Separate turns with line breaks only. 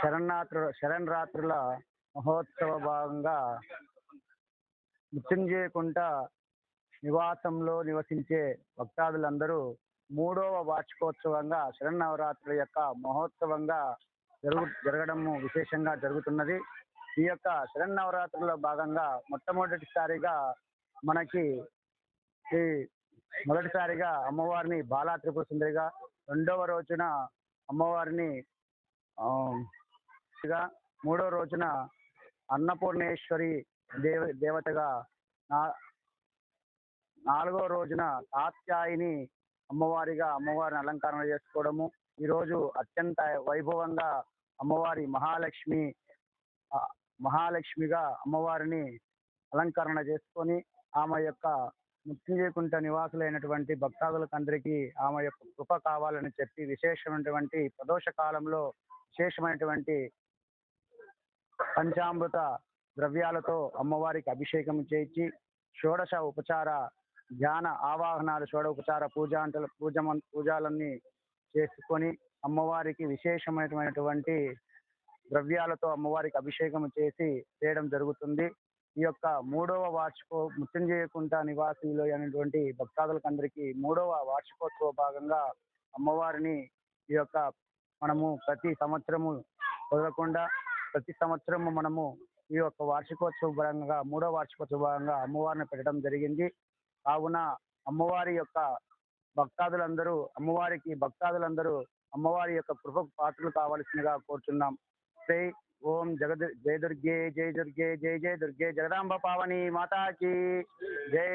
శరణాత్రు శరణ్ రాత్రుల మహోత్సవ భాగంగా మృత్యుంజయకుంట నివాసంలో నివసించే భక్తాదులందరూ మూడవ వార్షికోత్సవంగా శరన్నవరాత్రుల యొక్క మహోత్సవంగా జరుగు జరగడము విశేషంగా జరుగుతున్నది. ఈ యొక్క శరన్నవరాత్రుల భాగంగా మొట్టమొదటిసారిగా మనకి ఈ మొదటిసారిగా అమ్మవారిని బాలా త్రిపుర సుందరిగా రెండవ రోజున అమ్మవారిని ఆ, మూడో రోజున అన్నపూర్ణేశ్వరి దేవ దేవతగా నా- నాలుగో రోజున కాత్యాయిని అమ్మవారిగా అమ్మవారిని అలంకరణ చేసుకోవడము. ఈ రోజు అత్యంత వైభవంగా అమ్మవారి మహాలక్ష్మి మహాలక్ష్మిగా అమ్మవారిని అలంకరణ చేసుకొని ఆమె యొక్క మృత్యుంజయకుంట నివాసులైనటువంటి భక్తాదులకందరికీ ఆమె యొక్క కృప కావాలని చెప్పి విశేషమైనటువంటి ప్రదోష కాలంలో విశేషమైనటువంటి పంచామృత ద్రవ్యాలతో అమ్మవారికి అభిషేకం చేయించి షోడశ ఉపచార ధ్యాన ఆవాహనాలు షోడ ఉపచార పూజాంతలు పూజ పూజాలన్నీ చేసుకొని అమ్మవారికి విశేషమైనటువంటి ద్రవ్యాలతో అమ్మవారికి అభిషేకం చేసి చేయడం జరుగుతుంది. ఈ యొక్క మూడవ వార్షికో మృత్యుంజయకుంట నివాసులు అయినటువంటి భక్తాదులకు అందరికీ మూడవ వార్షికోత్సవ భాగంగా అమ్మవారిని ఈ యొక్క మనము ప్రతి సంవత్సరము వదలకుండా ప్రతి సంవత్సరము మనము ఈ యొక్క వార్షికోత్సవ భాగంగా మూడో వార్షికోత్సవ భాగంగా అమ్మవారిని పెట్టడం జరిగింది. కావున అమ్మవారి యొక్క భక్తాదులందరూ అమ్మవారికి భక్తాదులందరూ అమ్మవారి యొక్క కృప పాత్రలు కావలసిందిగా కోరుచున్నాం. శ్రీ ఓం జగదు జయ దుర్గే జయ దుర్గే జయ జయ దుర్గే జగదాంబ పావని మాతాకి జై.